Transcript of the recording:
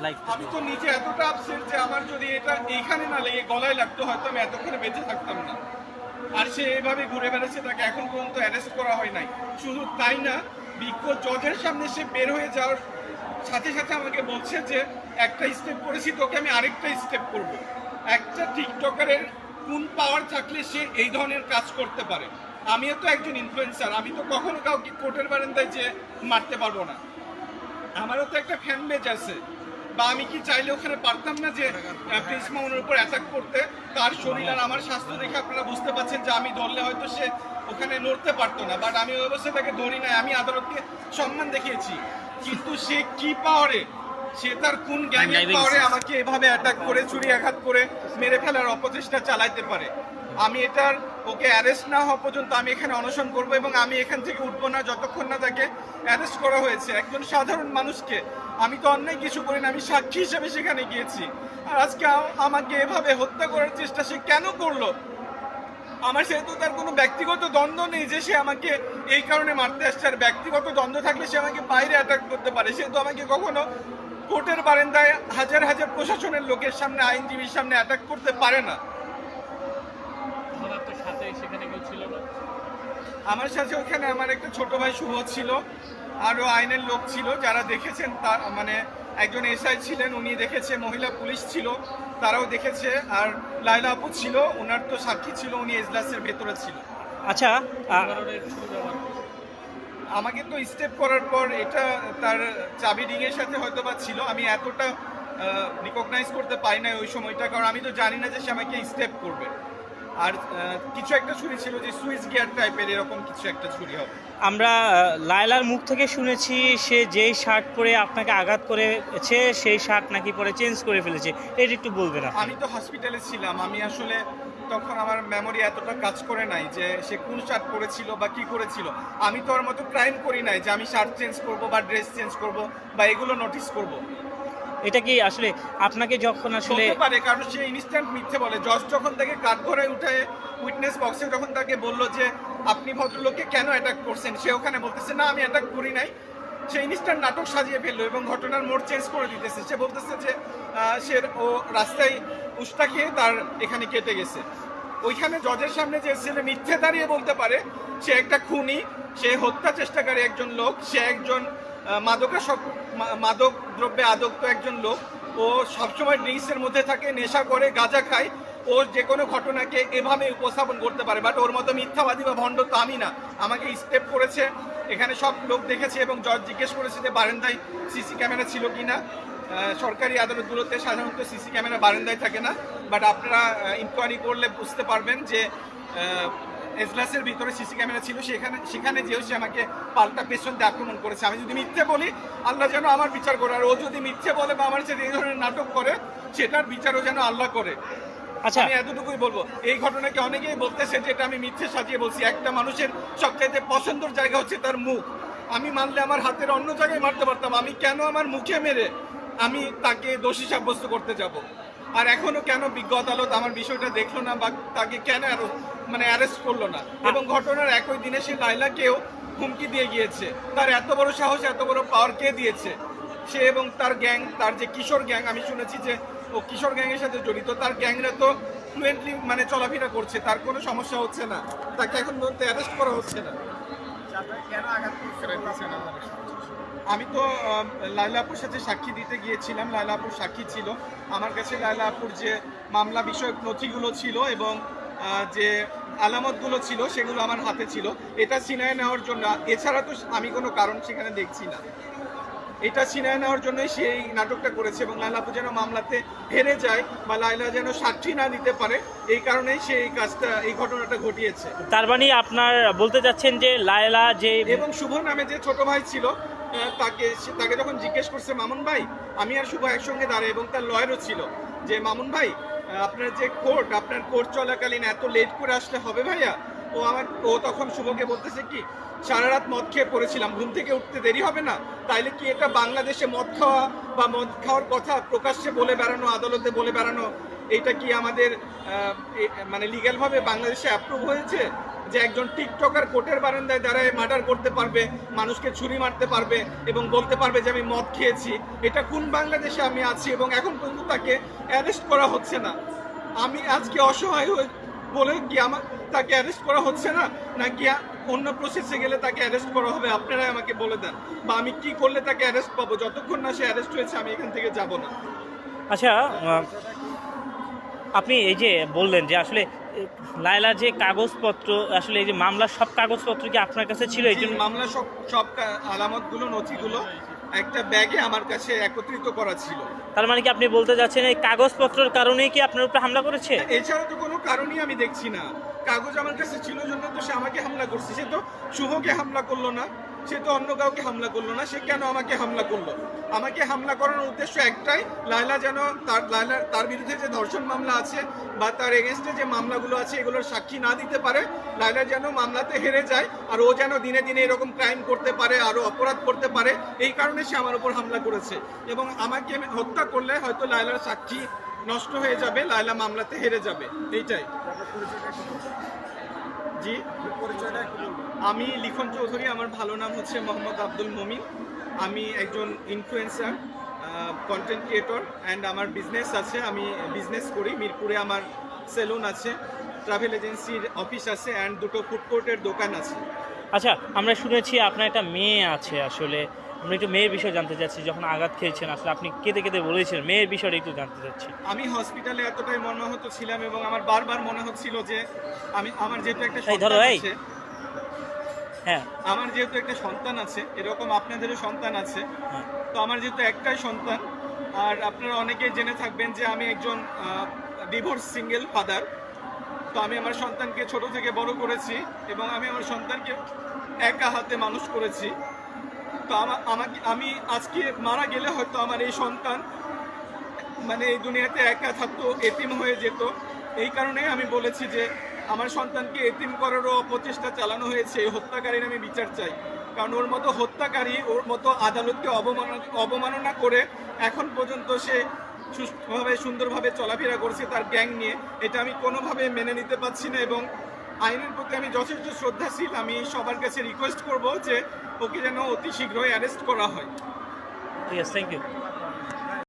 আমি তো নিজে এতটা আপসেট যে আমার যদি এটা এইখানে না লেগে গলায় লাগতো, হয়তো আমি এতক্ষণে বেঁচে থাকতাম না। আর সে এভাবে ঘুরে বেড়াচ্ছে, তাকে এখন পর্যন্ত অ্যারেস্ট করা হয় নাই। শুধু তাই না বিজ্ঞ জজের সামনে সে বের হয়ে যাওয়ার সাথে সাথে আমাকে বলছে যে, একটা স্টেপ করেছি, তোকে আমি আরেকটা স্টেপ করব। একটা টিকটকারের কোন পাওয়ার থাকলে সে এই ধরনের কাজ করতে পারে? আমিও তো একজন ইনফ্লুয়েন্সার আমি তো কখনো কাউকে কোর্টের বারান্দায় যে মারতে পারব না। আমারও তো একটা ফ্যান বেজ আছে। বা আমি কি চাইলে ওখানে পারতাম না যে আহ, প্রিন্স মামুনের উপর অ্যাটাক করতে? তার শরীর আর আমার স্বাস্থ্য দেখে আপনারা বুঝতে পারছেন যে আমি ধরলে হয়তো সে ওখানে নড়তে পারতো না। বাট আমি ওই অবস্থায় তাকে ধরি নাই আমি আদালতকে সম্মান দেখিয়েছি। কিন্তু সে কি পাওয়ারে? সে তার কোন জ্ঞানের পাওয়ারে আমাকে এভাবে অ্যাটাক করে চুরি আঘাত করে মেরে ফেলার অপচেষ্টা চালাইতে পারে? আমি এটার ওকে অ্যারেস্ট না হওয়া পর্যন্ত আমি এখানে অনশন করব এবং আমি এখান থেকে উঠবো না যতক্ষণ না তাকে অ্যারেস্ট করা হয়েছে। একজন সাধারণ মানুষকে আমি তো অন্যায় কিছু করি না আমি সাক্ষী হিসেবে সেখানে গিয়েছি। আর আজকে আমাকে এভাবে হত্যা করার চেষ্টা সে কেন করল? আমার সেহেতু তার কোনো ব্যক্তিগত দ্বন্দ্ব নেই যে সে আমাকে এই কারণে মারতে আসছে। আর ব্যক্তিগত দ্বন্দ্ব থাকলে সে আমাকে বাইরে অ্যাটাক করতে পারে। সেহেতু আমাকে কখনো কোর্টের বারেন্দায় হাজার হাজার প্রশাসনের লোকের সামনে, আইনজীবীর সামনে অ্যাটাক করতে পারে না ওনার তো সাথে সেখানে কেউ ছিল না আমার সাথে ওখানে আমার একটা ছোট ভাই শুভ ছিল আরও আইনের লোক ছিল যারা দেখেছেন তার মানে একজন এসআই ছিলেন উনি দেখেছে মহিলা পুলিশ ছিল তারাও দেখেছে আর লাইলা আপু ছিল ওনার তো সাক্ষী ছিল উনি এজলাসের ভেতরে ছিল আচ্ছা। আমাকে তো স্টেপ করার পর এটা তার চাবি ডিঙের সাথে হয়তো বা ছিল আমি এতটা রিকগনাইজ করতে পারি না ওই সময়টা কারণ আমি তো জানি না যে সে আমাকে স্টেপ করবে আর কিছু একটা ছুরি ছিল যে সুইচ গিয়ার টাইপের এরকম কিছু একটা ছুরি হবে। আমরা লায়লার মুখ থেকে শুনেছি সে যেই শার্ট পরে আপনাকে আঘাত করেছে সেই শার্ট নাকি পরে চেঞ্জ করে ফেলেছে। এটা একটু বলবেন আমি তো হসপিটালে ছিলাম। আমি আসলে তখন আমার মেমোরি এতটা কাজ করে নাই যে সে কোন শার্ট পরেছিল বা কি করেছিল। আমি তো ওর মতো ক্রাইম করি নাই যে আমি শার্ট চেঞ্জ করব বা ড্রেস চেঞ্জ করব বা এগুলো নোটিস করব। এটা কি আসলে আপনাকে যখন আসলে পারে, কারণ সে ইনস্ট্যান্ট মিথ্যে বলে। জজ যখন তাকে কাঠগড়ায় উঠে উইটনেস বক্সে যখন তাকে বলল যে, আপনি ভদ্রলোককে কেন অ্যাটাক করছেন? সে ওখানে বলতেছে, না, আমি অ্যাটাক করি নাই। সে ইনস্ট্যান্ট নাটক সাজিয়ে ফেলল এবং ঘটনার মোড় চেঞ্জ করে দিতেছে। সে বলতেছে যে সে ও রাস্তায় উষ্টা খেয়ে তার এখানে কেটে গেছে। ওইখানে জজের সামনে যে ছেলে মিথ্যে দাঁড়িয়ে বলতে পারে, সে একটা খুনি, সে হত্যা চেষ্টাকারী একজন লোক, সে একজন আহ, মাদকাসক মা- মাদক দ্রব্যে আদক্ত একজন লোক। ও সবসময় ড্রিঙ্কসের মধ্যে থাকে নেশা করে গাঁজা খায়। ও যে কোনো ঘটনাকে এভাবে উপস্থাপন করতে পারে। বাট ওর মতো মিথ্যাবাদী বা ভণ্ড তো আমি না। আমাকে স্টেপ করেছে। এখানে সব লোক দেখেছে এবং জজ জিজ্ঞেস করেছে যে বারান্দায় সিসি ক্যামেরা ছিল কি না সরকারি আদালতগুলোতে সাধারণত সিসি ক্যামেরা বারান্দায় থাকে না। বাট আপনারা ইনকোয়ারি করলে বুঝতে পারবেন যে এজলাসের ভিতরে সিসি ক্যামেরা ছিল সেখানে সেখানে যেও সে আমাকে পাল্টা পেছন দিয়ে আক্রমণ করেছে। আমি যদি মিথ্যে বলি আল্লাহ যেন আমার বিচার করে। আর ও যদি মিথ্যে বলে বা আমার সাথে এই ধরনের নাটক করে সেটার বিচারও যেন আল্লাহ করে। আচ্ছা। আমি এতটুকুই বলব। এই ঘটনাকে অনেকেই বলতেছে যে এটা আমি মিথ্যে সাজিয়ে বলছি। একটা মানুষের সবচাইতে পছন্দের জায়গা হচ্ছে তার মুখ। আমি মানলে আমার হাতের অন্য জায়গায় মারতে পারতাম। আমি কেন আমার মুখে মেরে আমি তাকে দোষী সাব্যস্ত করতে যাব। আর এখনও কেন বিজ্ঞ আদালত আমার বিষয়টা দেখল না বা তাকে কেন আরও মানে অ্যারেস্ট করল না? এবং ঘটনার একই দিনে সে লাইলাকেও হুমকি দিয়ে গিয়েছে। তার এত বড় সাহস এত বড় পাওয়ার কে দিয়েছে? সে এবং তার গ্যাং তার যে কিশোর গ্যাং আমি শুনেছি যে ও কিশোর গ্যাংয়ের সাথে জড়িত। তার গ্যাংরা তো ফ্লুয়েন্টলি মানে চলাফেরা করছে তার কোনো সমস্যা হচ্ছে না। তাকে এখন পর্যন্ত অ্যারেস্ট করা হচ্ছে না। আমি তো আপুর সাথে সাক্ষী দিতে গিয়েছিলাম। লায়লা আপুর সাক্ষী ছিল। আমার কাছে লায়লা আপুর যে মামলা বিষয়ক নথিগুলো ছিল এবং যে আলামতগুলো ছিল সেগুলো আমার হাতে ছিল। এটা ছিনায় নেওয়ার জন্য এছাড়া তো আমি কোনো কারণ সেখানে দেখছি না। এটা ছিনায় নেওয়ার জন্যই সে এই নাটকটা করেছে এবং লায়লা আপু যেন মামলাতে হেরে যায় বা লায়লা যেন সাক্ষী না দিতে পারে এই কারণেই সে এই কাজটা এই ঘটনাটা ঘটিয়েছে। তার মানে আপনার বলতে যাচ্ছেন যে লায়লা যে এবং শুভ নামে যে ছোট ভাই ছিল তাকে তাকে যখন জিজ্ঞেস করছে, মামুন ভাই, আমি আর শুভ একসঙ্গে দাঁড়াই এবং তার লয়ারও ছিল। যে, মামুন ভাই আপনার যে কোর্ট আপনার কোর্ট চলাকালীন এত লেট করে আসলে হবে ভাইয়া? ও আমার ও তখন শুভকে বলতেছে কি, সারা রাত মদ খেয়ে পড়েছিলাম, ঘুম থেকে উঠতে দেরি হবে না। তাইলে কি এটা বাংলাদেশে মদ খাওয়া বা মদ খাওয়ার কথা প্রকাশ্যে বলে বেড়ানো, আদালতে বলে বেড়ানো এটা কি আমাদের মানে লিগ্যালভাবে বাংলাদেশে অ্যাপ্রুভ হয়েছে? যে একজন টিকটকার কোর্টের বারান্দায় দাঁড়ায় মার্ডার করতে পারবে, মানুষকে ছুরি মারতে পারবে এবং বলতে পারবে যে আমি মদ খেয়েছি। এটা কোন বাংলাদেশে আমি আছি এবং এখন পর্যন্ত তাকে অ্যারেস্ট করা হচ্ছে না? আমি আজকে অসহায় হয়ে বলে কি আমার তাকে অ্যারেস্ট করা হচ্ছে না? নাকি অন্য প্রসেসে গেলে তাকে অ্যারেস্ট করা হবে? আপনারাই আমাকে বলে দেন। বা আমি কি করলে তাকে অ্যারেস্ট পাবো? যতক্ষণ না সে অ্যারেস্ট হয়েছে, আমি এখান থেকে যাব না। আচ্ছা আপনি এই যে বললেন যে আসলে লায়লার যে কাগজপত্র আসলে এই যে মামলার সব কাগজপত্র কি আপনার কাছে ছিল? এই জন্য মামলা সব সব আলামতগুলো নথিগুলো একটা ব্যাগে আমার কাছে একত্রিত করা ছিল। তার মানে কি আপনি বলতে যাচ্ছেন এই কাগজপত্রের কারণেই কি আপনার উপরে হামলা করেছে? এছাড়া তো কোনো কারণই আমি দেখছি না। কাগজ আমার কাছে ছিল জন্য তো সে আমাকে হামলা করছে। সে তো শুভকে হামলা করল না। সে তো অন্য কাউকে হামলা করল না, সে কেন আমাকে হামলা করল? আমাকে হামলা করার উদ্দেশ্য একটাই, লায়লা যেন তার, লায়লা, তার বিরুদ্ধে যে ধর্ষণ মামলা আছে বা তার এগেনস্টে যে মামলাগুলো আছে, এগুলোর সাক্ষী না দিতে পারে, লায়লা যেন মামলাতে হেরে যায় আর ও যেন দিনে দিনে এরকম ক্রাইম করতে পারে, আরও অপরাধ করতে পারে, এই কারণে সে আমার উপর হামলা করেছে। এবং আমাকে হত্যা করলে হয়তো লায়লার সাক্ষী নষ্ট হয়ে যাবে, লায়লা মামলাতে হেরে যাবে, এইটাই। জি। আমি লিখন চৌধুরী, আমার ভালো নাম হচ্ছে মোহাম্মদ আব্দুল মমিন। আমি একজন ইনফ্লুয়েন্সার কন্টেন্ট ক্রিয়েটর অ্যান্ড আমার বিজনেস আছে। আমি বিজনেস করি। মিরপুরে আমার সেলুন আছে ট্রাভেল এজেন্সির অফিস আছে অ্যান্ড দুটো ফুড কোর্টের দোকান আছে। আচ্ছা আমরা শুনেছি আপনার একটা মেয়ে আছে আসলে। আমরা একটু মেয়ের বিষয়ে জানতে চাচ্ছি যখন আঘাত খেয়েছেন আসলে আপনি কেঁদে কেঁদে বলেছেন মেয়ের বিষয়টা একটু জানতে চাচ্ছি। আমি হসপিটালে এতটাই মর্মাহত ছিলাম এবং আমার বারবার মনে হচ্ছিল যে আমি আমার যেহেতু একটা ধরো। আছে হ্যাঁ। আমার যেহেতু একটা সন্তান আছে এরকম আপনাদেরও সন্তান আছে হ্যাঁ। তো আমার যেহেতু একটাই সন্তান আর আপনারা অনেকেই জেনে থাকবেন যে আমি একজন ডিভোর্স সিঙ্গেল ফাদার তো আমি আমার সন্তানকে ছোট থেকে বড় করেছি এবং আমি আমার সন্তানকে একা হাতে মানুষ করেছি। তো আমা- আমাকে, আমি আজকে মারা গেলে হয়তো আমার এই সন্তান মানে এই দুনিয়াতে একা থাকতো, এতিম হয়ে যেত। এই কারণে আমি বলেছি যে, আমার সন্তানকে এতিম করারও অপচেষ্টা চালানো হয়েছে, এই হত্যাকারীর আমি বিচার চাই। কারণ ওর মতো হত্যাকারী, ওর মতো আদালতকে অবমাননা অবমাননা করে এখন পর্যন্ত সে সুস্থভাবে, সুন্দরভাবে চলাফেরা করছে তার গ্যাং নিয়ে, এটা আমি কোনোভাবে মেনে নিতে পারছি না এবং আইনের প্রতি আমি যথেষ্ট শ্রদ্ধাশীল। আমি সবার কাছে রিকোয়েস্ট করব যে ওকে যেন অতি শীঘ্রই অ্যারেস্ট করা হয়। আছে থ্যাংক ইউ